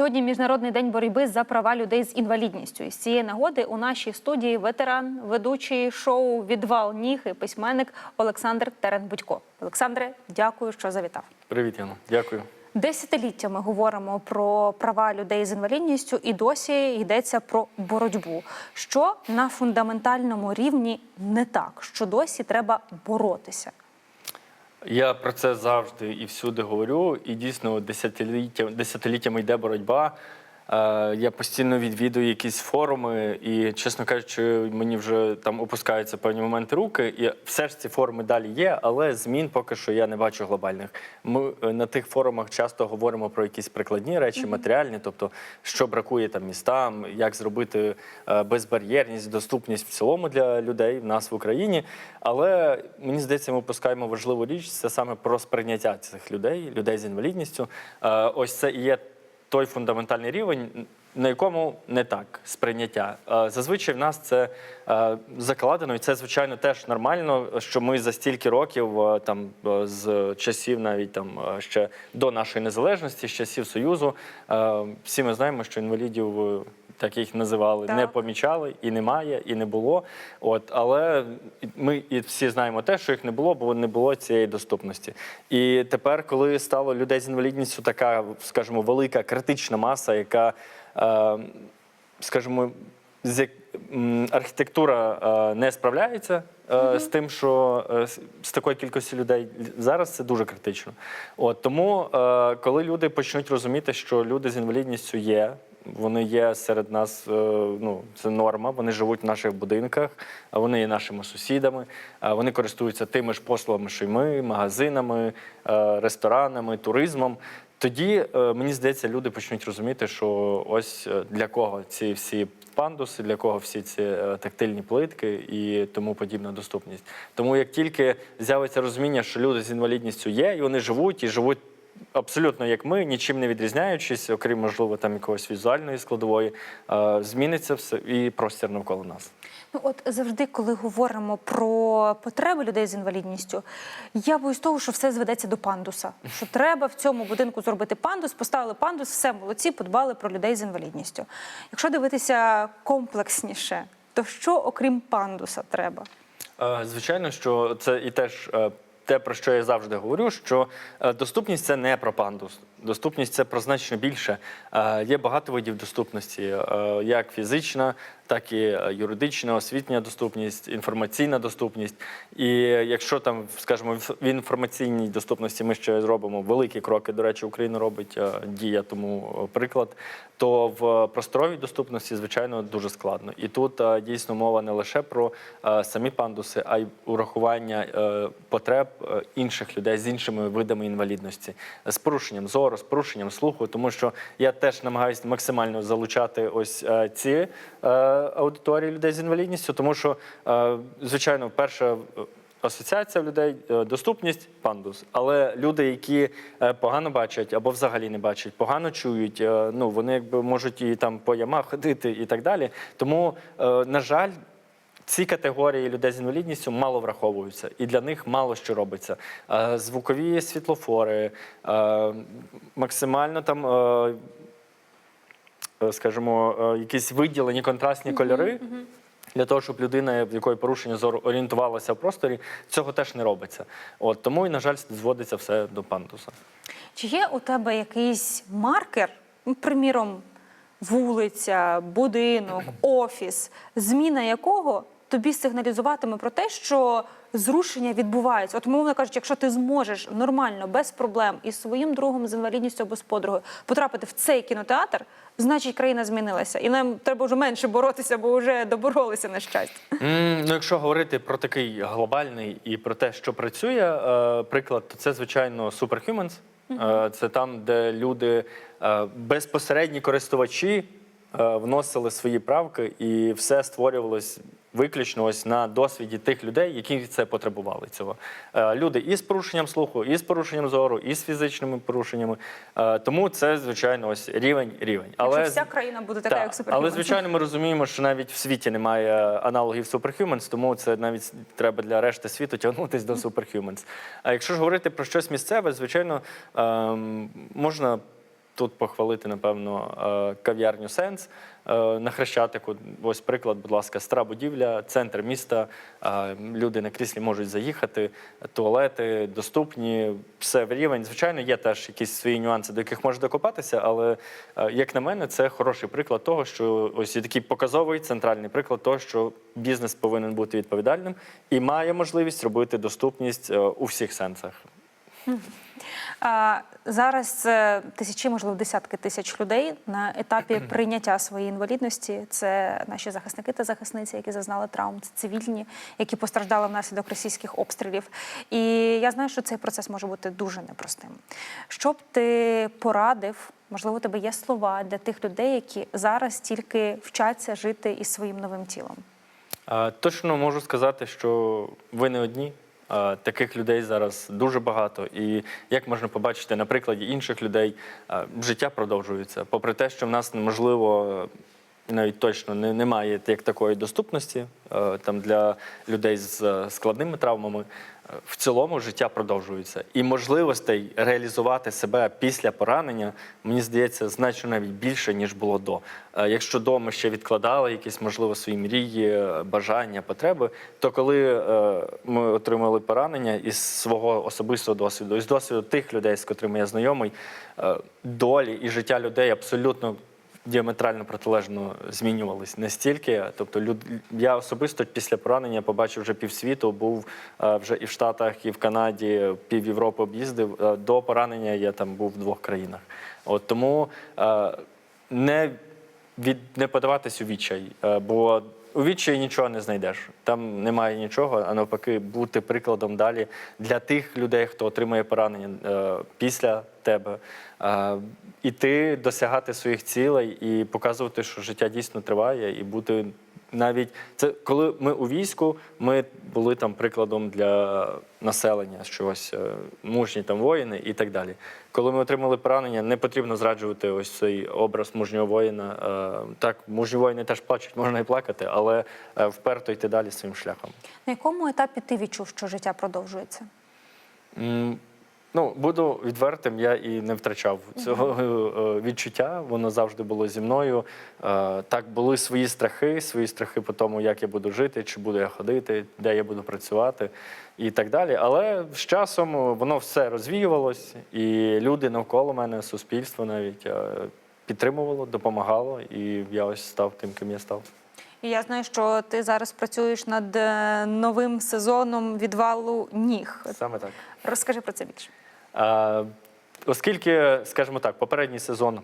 Сьогодні міжнародний день боротьби за права людей з інвалідністю. І з цієї нагоди у нашій студії ветеран, ведучий шоу Відвал ніг і письменник Олександр Теренбудько. Олександре, дякую, що завітав. Привіт, Яно. Дякую. Десятиліттями говоримо про права людей з інвалідністю, і досі йдеться про боротьбу. Що на фундаментальному рівні не так, що досі треба боротися. Я про це завжди і всюди говорю. І дійсно десятиліття, десятиліттями йде боротьба. Е, Я постійно відвідую якісь форуми, і, чесно кажучи, мені вже там опускаються певні моменти руки. І все ж ці форуми далі є, але змін поки що я не бачу глобальних. Ми е, на тих форумах часто говоримо про якісь прикладні речі, матеріальні, тобто що бракує там містам, як зробити е, безбар'єрність, доступність в цілому для людей в нас в Україні. Але мені здається, ми опускаємо важливу річ це саме про сприйняття цих людей, людей з інвалідністю. Ось це і є той фундаментальний рівень, на якому не так сприйняття. Е, Зазвичай в нас це е, закладено, і це звичайно теж нормально, що ми за стільки років, е, там з часів навіть там ще до нашої незалежності, з часів Союзу, всі ми знаємо, що інвалідів. Так їх називали, Так. не помічали, і немає, і не було. От, але ми і всі знаємо те, що їх не було, бо не було цієї доступності. І тепер, коли стало людей з інвалідністю така, скажімо, велика критична маса, яка, е, скажімо, з архітектура е, не справляється е, з тим, що е, з- такою кількістю людей зараз це дуже критично. От тому, коли люди почнуть розуміти, що люди з інвалідністю є. Вони є серед нас, е, ну це норма. Вони живуть в наших будинках, вони є нашими сусідами. Вони користуються тими ж послугами, що й ми, магазинами, е, ресторанами, туризмом. Тоді е, мені здається, люди почнуть розуміти, що ось для кого ці всі пандуси, для кого всі ці тактильні плитки і тому подібна доступність. Тому як тільки з'явиться розуміння, що люди з інвалідністю є, і вони живуть і живуть абсолютно як ми, нічим не відрізняючись, окрім можливо там якогось візуальної складової, е, зміниться все і простір навколо нас. Ну, от завжди, коли говоримо про потреби людей з інвалідністю, я боюсь того, що все зведеться до пандуса. Що треба в цьому будинку зробити пандус, поставили пандус, все молодці, подбали про людей з інвалідністю. Якщо дивитися комплексніше, то що окрім пандуса треба? Е, Звичайно, що це і теж е, те, про що я завжди говорю, що е, доступність це не про пандус. Доступність це про значно більше. Е, Є багато видів доступності, е, як фізична, так і е, юридична, освітня доступність, інформаційна доступність. І якщо там, скажімо, в інформаційній доступності ми ще зробимо великі кроки, до речі, Україна робить дія тому приклад, то в просторовій доступності, звичайно, дуже складно. І тут дійсно мова не лише про самі пандуси, а й урахування потреб інших людей з іншими видами інвалідності, з порушенням зору, з порушенням слуху, тому що я теж намагаюся максимально залучати ось е, ці е, аудиторії людей з інвалідністю, тому що, е, звичайно, перша. Асоціація людей доступність пандус, але люди, які погано бачать або взагалі не бачать, погано чують, ну вони якби можуть і там по ямах ходити і так далі. Тому, на жаль, ці категорії людей з інвалідністю мало враховуються, і для них мало що робиться. Е, Звукові світлофори, е, максимально там. е, Скажімо, якісь виділені контрастні кольори для того, щоб людина, в якої порушення зору орієнтувалася в просторі, цього теж не робиться. От тому і на жаль, зводиться все до пандуса. Чи є у тебе якийсь маркер, ну, приміром, вулиця, будинок, офіс, зміна якого тобі сигналізуватиме про те, що зрушення відбувається? От, мовно кажучи, якщо ти зможеш нормально, без проблем із своїм другом з інвалідністю або з подругою потрапити в цей кінотеатр, значить країна змінилася. І нам треба вже менше боротися, бо вже доборолися на щастя. М, Ну, якщо говорити про такий глобальний і про те, що працює, е, приклад, то це звичайно Superhumans. Е, Це там, де люди е, безпосередні користувачі е, вносили свої правки, і все створювалось виключно ось на досвіді тих людей, які це потребували. Цього Е, люди і з порушенням слуху, і з порушенням зору, і з фізичними порушеннями. Е, Тому це звичайно ось рівень рівень. Якщо вся країна буде така, Так, як Superhumans. Але звичайно, ми розуміємо, що навіть в світі немає аналогів Superhumans, тому це навіть треба для решти світу тягнутися до Superhumans. А якщо ж говорити про щось місцеве, звичайно, ем, можна тут похвалити, напевно, е, кав'ярню Сенс е, на Хрещатику. Ось приклад, будь ласка, стара будівля, центр міста. е, Люди на кріслі можуть заїхати, туалети доступні, все в рівень. Звичайно, є теж якісь свої нюанси, до яких можна докопатися, але як на мене, це хороший приклад того, що ось є такий показовий центральний приклад того, що бізнес повинен бути відповідальним і має можливість робити доступність у всіх сенсах. Зараз це тисячі, можливо, десятки тисяч людей на етапі прийняття своєї інвалідності. Це наші захисники та захисниці, які зазнали травм, це цивільні, які постраждали внаслідок російських обстрілів. І я знаю, що цей процес може бути дуже непростим. Що б ти порадив? Можливо, у тебе є слова для тих людей, які зараз тільки вчаться жити із своїм новим тілом. Точно можу сказати, що ви не одні. А, Таких людей зараз дуже багато. І як можна побачити на прикладі інших людей, життя продовжується. Попри те, що в нас неможливо. Навіть точно не, немає як такої доступності е, там для людей з е, складними травмами. В цілому життя продовжується. І можливостей реалізувати себе після поранення, мені здається, значно навіть більше, ніж було до. Е, Якщо до ми ще відкладали якісь, можливо, свої мрії, е, бажання, потреби, то коли е, ми отримали поранення із свого особистого досвіду, із досвіду тих людей, з котрими я знайомий, долі і життя людей абсолютно діаметрально протилежно змінювались настільки. Тобто, люд... я особисто після поранення побачив вже півсвіту, був е, вже і в Штатах, і в Канаді, пів Європи об'їздив. Е, До поранення я там був в двох країнах. От тому е, не від не подаватись у відчай, бо у відчаї нічого не знайдеш. Там немає нічого, а навпаки, бути прикладом далі для тих людей, хто отримує поранення е, після тебе. Е, Іти досягати своїх цілей і показувати, що життя дійсно триває, і бути навіть це коли ми у війську, ми були там прикладом для населення чогось, е, мужні там воїни і так далі. Коли ми отримали поранення, не потрібно зраджувати ось цей образ мужнього воїна. Е, Так, мужні воїни теж плачуть, можна і плакати, але е, вперто йти далі своїм шляхом. На якому етапі ти відчув, що життя продовжується? Ну, буду відвертим, я і не втрачав цього е, відчуття. Воно завжди було зі мною. Е, Так, були свої страхи, свої страхи по тому, як я буду жити, чи буду я ходити, де я буду працювати і так далі. Але з часом воно все розвіювалось, і люди навколо мене, суспільство навіть е, підтримувало, допомагало, і я ось став тим, ким я став. І я знаю, що ти зараз працюєш над новим сезоном відвалу ніг. Саме так. Розкажи про це більше. Е, Оскільки, скажімо так, попередній сезон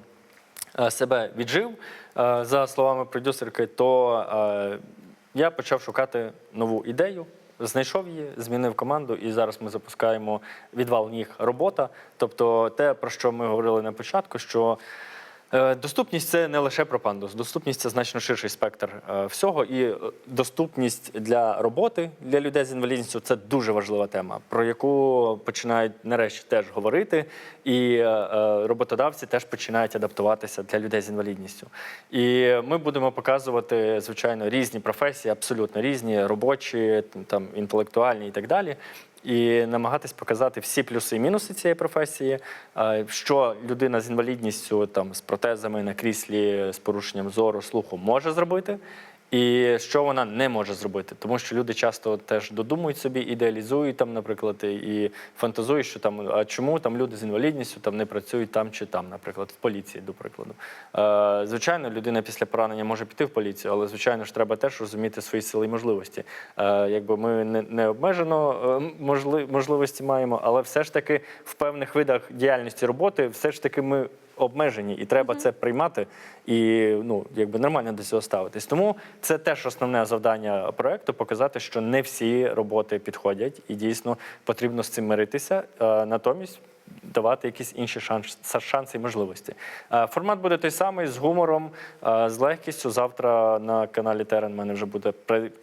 е, себе віджив, е, за словами продюсерки, то я почав шукати нову ідею. Знайшов її, змінив команду, і зараз ми запускаємо відвал ніг робота. Тобто, те, про що ми говорили на початку, що Доступність це не лише про пандус. Доступність це значно ширший спектр е, всього. І е, доступність для роботи для людей з інвалідністю це дуже важлива тема, про яку починають нарешті теж говорити. І е, е, роботодавці теж починають адаптуватися для людей з інвалідністю. І ми будемо показувати, звичайно, різні професії, абсолютно різні, робочі, там інтелектуальні і так далі і намагатись показати всі плюси і мінуси цієї професії, е, що людина з інвалідністю, там з протезами на кріслі, з порушенням зору, слуху може зробити. І що вона не може зробити, тому що люди часто теж додумують собі, ідеалізують там, наприклад, і фантазують, що там а чому там люди з інвалідністю там не працюють там чи там, наприклад, в поліції, до прикладу. Е, звичайно, людина після поранення може піти в поліцію, але звичайно ж треба теж розуміти свої сили і можливості. Е, якби ми не, не обмежено е, можливості маємо, але все ж таки в певних видах діяльності роботи, все ж таки ми обмежені, і треба це приймати і ну якби нормально до цього ставитись. Тому це теж основне завдання проекту показати, що не всі роботи підходять, і дійсно потрібно з цим миритися. Натомість. Давати якісь інші шанс, шанси і можливості. Формат буде той самий з гумором, з легкістю. Завтра на каналі Терен в мене вже буде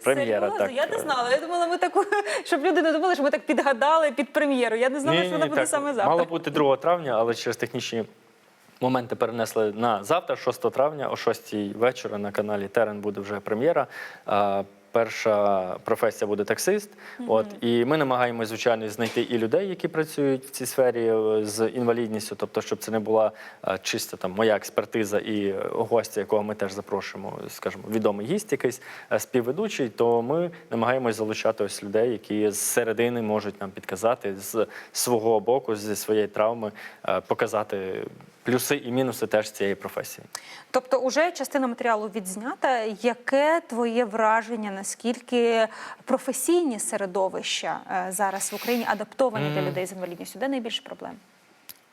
прем'єра. Так. Я не знала. Я думала, ми таку, щоб люди не думали, що ми так підгадали під прем'єру. Я не знала, Ні, що вона ні, буде так, саме завтра. Мало бути 2 травня, але через технічні моменти перенесли на завтра, 6 травня, о 6 вечора на каналі Терен буде вже прем'єра. Перша професія буде таксист. От і ми намагаємося, звичайно, знайти і людей, які працюють в цій сфері е, з інвалідністю, тобто, щоб це не була е, чисто там моя експертиза і е, гостя, якого ми теж запрошуємо, скажімо, відомий гість, якийсь співведучий. То ми намагаємось залучати ось людей, які з середини можуть нам підказати з свого боку, зі своєї травми, показати плюси і мінуси теж цієї професії. Тобто, уже частина матеріалу відзнята. Яке твоє враження? Наскільки професійні середовища е, зараз в Україні адаптовані для людей з інвалідністю? Де найбільше проблем?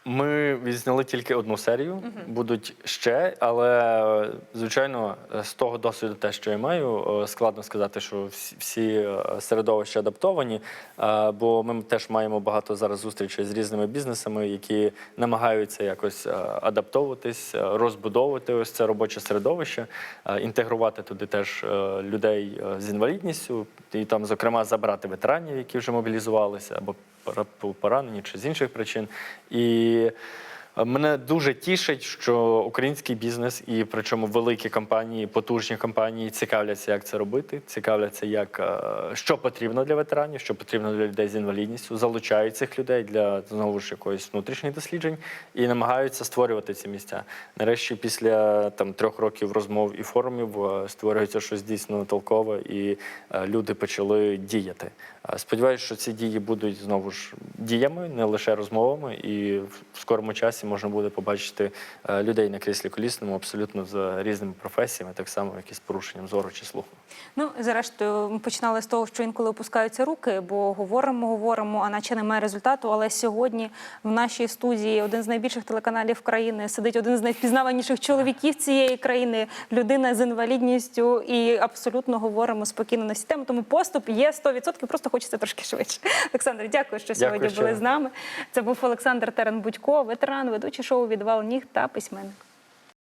Ми відзняли тільки одну серію, будуть ще, але звичайно, з того досвіду, те, що я маю, складно сказати, що всі, е, середовища адаптовані. е, Бо ми теж маємо багато зараз зустрічей з різними бізнесами, які намагаються якось е, адаптовуватись, розбудовувати ось це робоче середовище, інтегрувати туди теж людей з інвалідністю, і там, зокрема, забрати ветеранів, які вже мобілізувалися або поранені чи з інших причин. І мене дуже тішить, що український бізнес, і причому великі компанії, потужні компанії цікавляться, як це робити, цікавляться, як е, що потрібно для ветеранів, що потрібно для людей з інвалідністю, залучають цих людей для знову ж якоїсь внутрішніх досліджень і намагаються створювати ці місця. Нарешті, після там трьох років розмов і форумів е, створюється щось дійсно толкове, і е, люди почали діяти. Сподіваюся, що ці дії будуть знову ж діями, не лише розмовами, і в скорому часі можна буде побачити е, людей на кріслі колісному абсолютно з різними професіями, так само як і з порушенням зору чи слуху. Ну, зрештою, ми починали з того, що інколи опускаються руки, бо говоримо, говоримо, а наче немає результату. Але сьогодні в нашій студії один з найбільших телеканалів країни сидить один з найвпізнаваніших чоловіків цієї країни, людина з інвалідністю, і абсолютно говоримо спокійно на всі теми. Тому поступ є 100%, просто хочеться трошки швидше. Олександр, дякую, що сьогодні Дякую, були що- з нами. Це був Олександр Терен Будько, ветеран, ведучий шоу Відвал ніг та письменник.